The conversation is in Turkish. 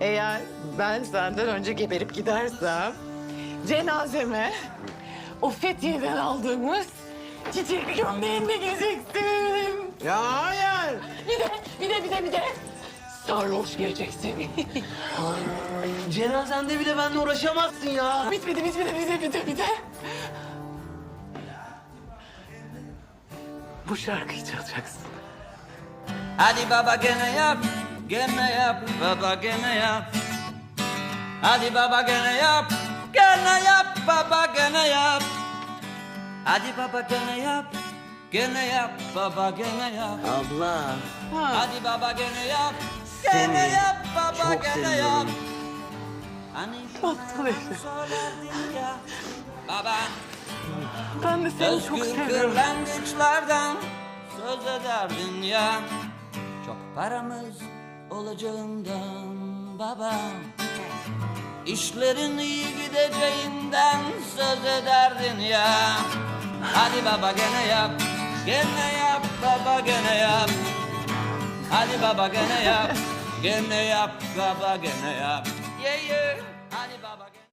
Eğer ben senden önce geberip gidersem cenazeme o Fethiye'den aldığımız çiçek gömleğinde gezeceksin. Ya hayır. Bir de bir de bir de bir de sarhoş geleceksin. Cenazemde bile benimle uğraşamazsın ya. bitmedi bitmedi bitmedi bitmedi bir de. Bu şarkıyı çalacaksın. Hadi baba gene yap, gene yap, baba gene yap. Hadi baba gene yap, gene yap, baba gene yap. Hadi baba gene yap, gene yap, baba gene yap. Abla. Hadi baba gene yap, gene Seni yap, baba çok gene seviyorum. yap. Hani Aptal herif. söylerdin ya, baba. Ben de seni çok Özgür seviyorum. kırlangıçlardan söz ederdin ya Çok paramız olacağından baba. İşlerin iyi gideceğinden söz ederdin ya. Hadi baba gene yap, gene yap baba gene yap. Hadi baba gene yap, gene yap baba gene yap. Yeah yeah Hadi baba gene